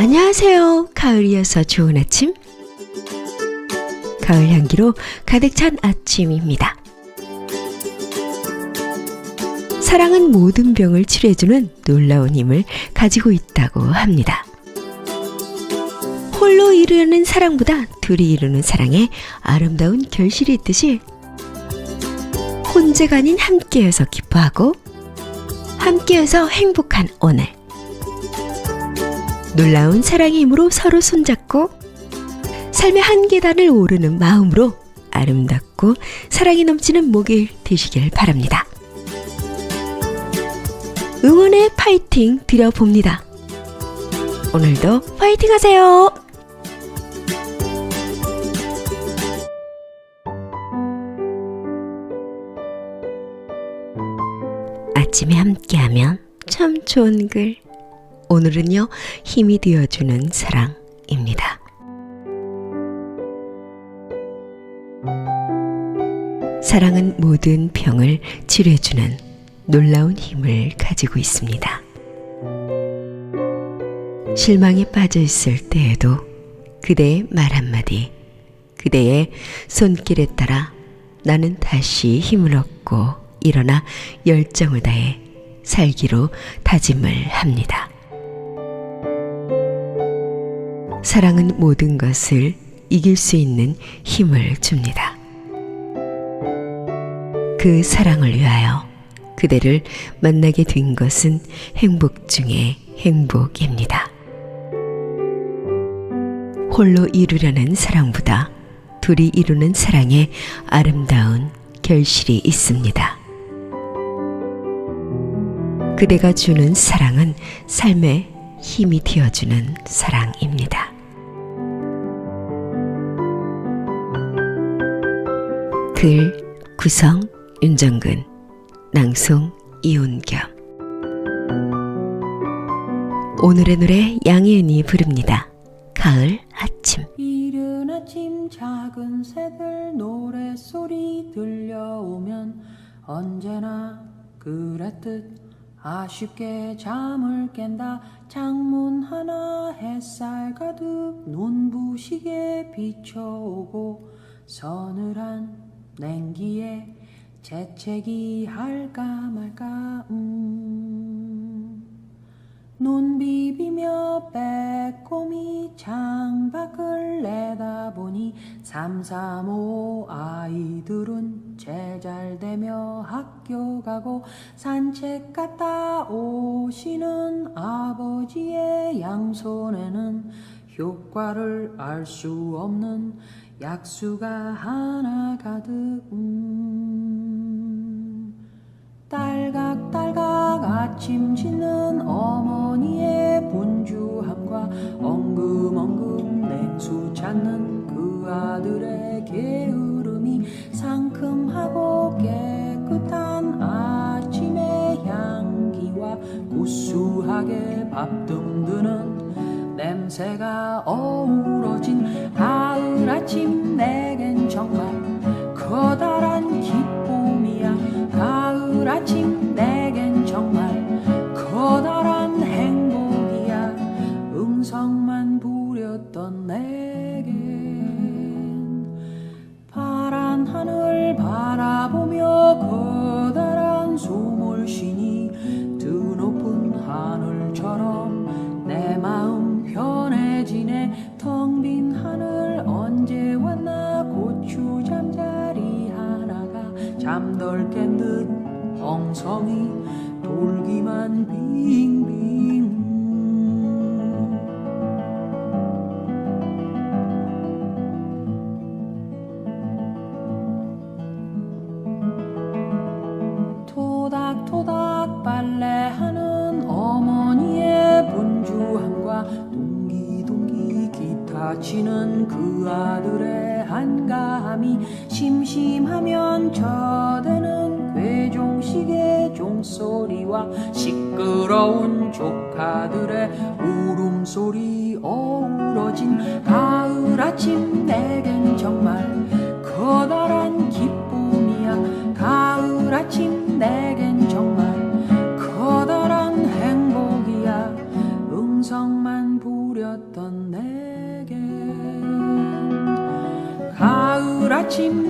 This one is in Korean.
안녕하세요. 가을이어서 좋은 아침. 가을 향기로 가득 찬 아침입니다. 사랑은 모든 병을 치료해주는 놀라운 힘을 가지고 있다고 합니다. 홀로 이루는 사랑보다 둘이 이루는 사랑에 아름다운 결실이 있듯이 혼자가 아닌 함께여서 기뻐하고 함께여서 행복한 오늘. 놀라운 사랑의 힘으로 서로 손잡고 삶의 한 계단을 오르는 마음으로 아름답고 사랑이 넘치는 목요일 되시길 바랍니다. 응원의 파이팅 드려봅니다. 오늘도 파이팅 하세요! 아침에 함께하면 참 좋은 글. 오늘은요, 힘이 되어주는 사랑입니다. 사랑은 모든 병을 치료해주는 놀라운 힘을 가지고 있습니다. 실망에 빠져 있을 때에도 그대의 말 한마디, 그대의 손길에 따라 나는 다시 힘을 얻고 일어나 열정을 다해 살기로 다짐을 합니다. 사랑은 모든 것을 이길 수 있는 힘을 줍니다. 그 사랑을 위하여 그대를 만나게 된 것은 행복 중의 행복입니다. 홀로 이루려는 사랑보다 둘이 이루는 사랑에 아름다운 결실이 있습니다. 그대가 주는 사랑은 삶의 힘이 되어주는 사랑입니다. 글 구성 윤정근 낭송 이온겸. 오늘의 노래 양혜은이 부릅니다. 가을 아침. 이른 아침 작은 새들 노랫소리 들려오면 언제나 그랬듯 아쉽게 잠을 깬다. 창문 하나 햇살 가득 눈부시게 비춰오고 서늘한 냉기에 재채기 할까 말까 음. 눈 비비며 빼꼼히 창밖을 내다보니 삼삼오 아이들은 제잘되며 학교 가고 산책 갔다 오시는 아버지의 양손에는 효과를 알 수 없는 약수가 하나 가득 음. 딸각딸각 아침 짓는 어머니의 분주함과 엉금엉금 냉수 찾는 그 아들의 게으름이 상큼하고 깨끗한 아침의 향기와 구수하게 밥 듬드는 냄새가 어우러진 가을 아침 내겐 정말 커다란 기쁨이야. 가을 아침 내겐 정말 커다란 행복이야. 응성만 부렸던 내겐 파란 하늘 바라보며 토닥토닥 빨래하는 어머니의 분주함과 동기동기 기타 치는 그 아들의 한가함이 심심하면 저대는 음식의 종소리와 시끄러운 조카들의 울음소리 어우러진 가을 아침 내겐 정말 커다란 기쁨이야. 가을 아침 내겐 정말 커다란 행복이야. 음성만 부렸던 내겐 가을 아침